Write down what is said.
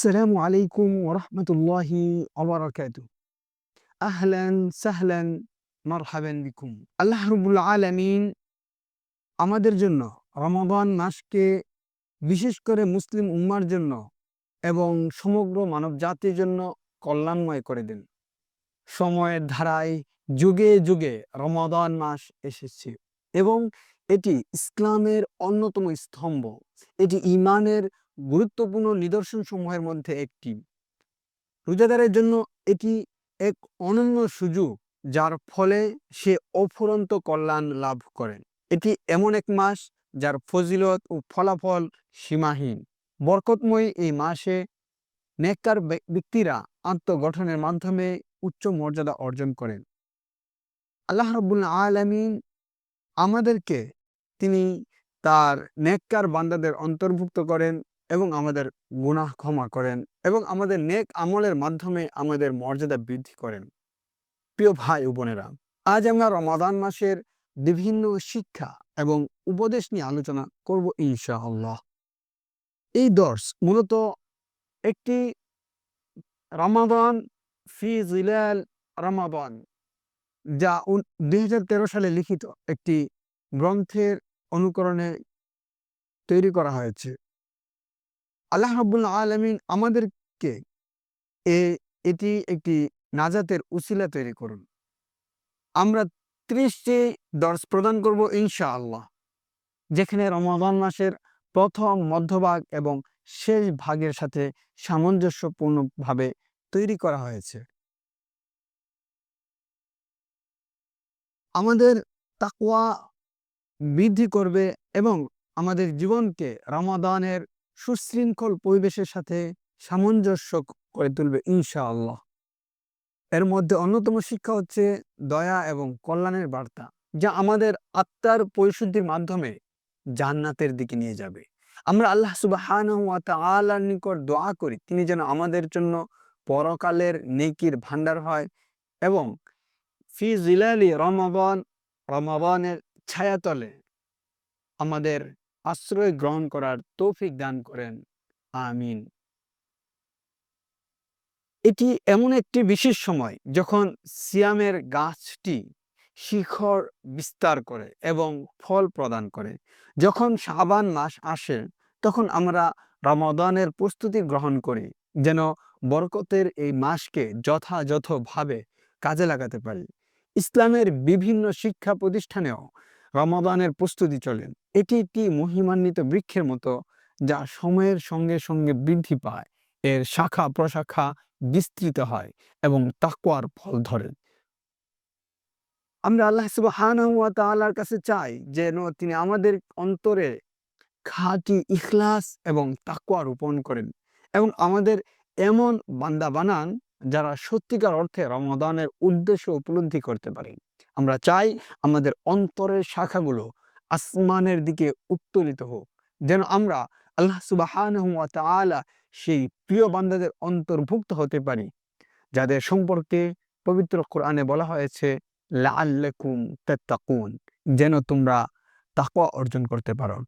আসসালামু আলাইকুম ওরহমতুল্লাহি অবরাকাতু আহলান সাহলান মারহাবান বিকুম আল্লাহ রবুল আলমিন আমাদের জন্য রমাদান মাসকে বিশেষ করে মুসলিম উম্মার জন্য এবং সমগ্র মানব জাতির জন্য কল্যাণময় করে দেন। সময়ের ধারায় যুগে যুগে রমাদান মাস এসেছে এবং এটি ইসলামের অন্যতম স্তম্ভ। এটি ইমানের গুরুত্বপূর্ণ নিদর্শন সমূহের মধ্যে একটি। রোজাদারের জন্য এটি এক অনন্য সুযোগ, যার ফলে সে অফুরন্ত কল্যাণ লাভ করেন। এটি এমন এক মাস, যার ফজিলত ও ফলাফল সীমাহীন। বরকতময় এই মাসে নেককার ব্যক্তিরা আত্মগঠনের মাধ্যমে উচ্চ মর্যাদা অর্জন করেন। আল্লাহ রবুল্লা আলমিন আমাদেরকে, তিনি তার নেককার বান্দাদের অন্তর্ভুক্ত করেন এবং আমাদের গুনাহ ক্ষমা করেন এবং আমাদের নেক আমলের মাধ্যমে আমাদের মর্যাদা বৃদ্ধি করেন। প্রিয় ভাই ও বোনেরা, আজ আমরা রমাদান মাসের বিভিন্ন শিক্ষা এবং উপদেশ নিয়ে আলোচনা করব ইনশাআল্লাহ। এই দর্শ মূলত একটি রমাদান ফি জিলাল রমাদান, যা দুই হাজার তেরো সালে লিখিত একটি গ্রন্থের অনুকরণে তৈরি করা হয়েছে। আল্লাহ রাবুল্লাহ আলমিন আমাদেরকে এ, এটি একটি নাজাতের উসিলা তৈরি করুন। আমরা ত্রিশটি দর্শ প্রদান করব ইনশা আল্লাহ যেখানে রমাদান মাসের প্রথম মধ্যভাগ এবং শেষ ভাগের সাথে সামঞ্জস্যপূর্ণভাবে তৈরি করা হয়েছে। আমাদের তাকুয়া বৃদ্ধি করবে এবং আমাদের জীবনকে রমাদানের সুশৃঙ্খল পরিবেশের সাথে সামঞ্জস্য করে তুলবে, ইনশাআল্লাহ। এর মধ্যে অন্যতম শিক্ষা হচ্ছে দয়া এবং কল্যাণের বার্তা, যা আমাদের আত্মার পরিশুদ্ধির মাধ্যমে জান্নাতের দিকে নিয়ে যাবে। আমরা আল্লাহ সুবাহ নিকট দোয়া করি, তিনি যেন আমাদের জন্য পরকালের নেকির ভান্ডার হয় এবং ফি জিলালি রমাবান রমাবানের ছায়াতলে আমাদের আশ্রয় গ্রহণ করার তৌফিক দান করেন। আমিন। এটি এমন একটি বিশেষ সময় যখন সিয়ামের গাছটি শিখর বিস্তার করে এবং ফল প্রদান করে। যখন সাবান মাস আসে, তখন আমরা রমাদানের প্রস্তুতি গ্রহণ করি, যেন বরকতের এই মাসকে যথাযথভাবে কাজে লাগাতে পারি। ইসলামের বিভিন্ন শিক্ষা প্রতিষ্ঠানেও রমাদানের প্রস্তুতি চলেন। এটি একটি মহিমান্বিত বৃক্ষের মতো যা সময়ের সঙ্গে সঙ্গে বৃদ্ধি পায়। এর শাখা প্রশাখা বিস্তৃত হয় এবং তাকুয়ার ফল ধরে। আমরা আল্লাহ সুবাহর কাছে চাই যেন তিনি আমাদের অন্তরে খাঁটি ইখলাস এবং তাকুয়া রোপণ করেন এবং আমাদের এমন বান্দা বানান যারা সত্যিকার অর্থে রমাদানের উদ্দেশ্য উপলব্ধি করতে পারে আমরা চাই আমাদের অন্তরের শাখাগুলো আসমানের দিকে উত্তোলিত হোক। যেন আমরা আল্লাহ সুবাহান সেই প্রিয় বান্দাদের অন্তর্ভুক্ত হতে পারি, যাদের সম্পর্কে পবিত্র কোরআনে বলা হয়েছে লাল্লেকুম যেন তোমরা তাকুয়া অর্জন করতে পারো।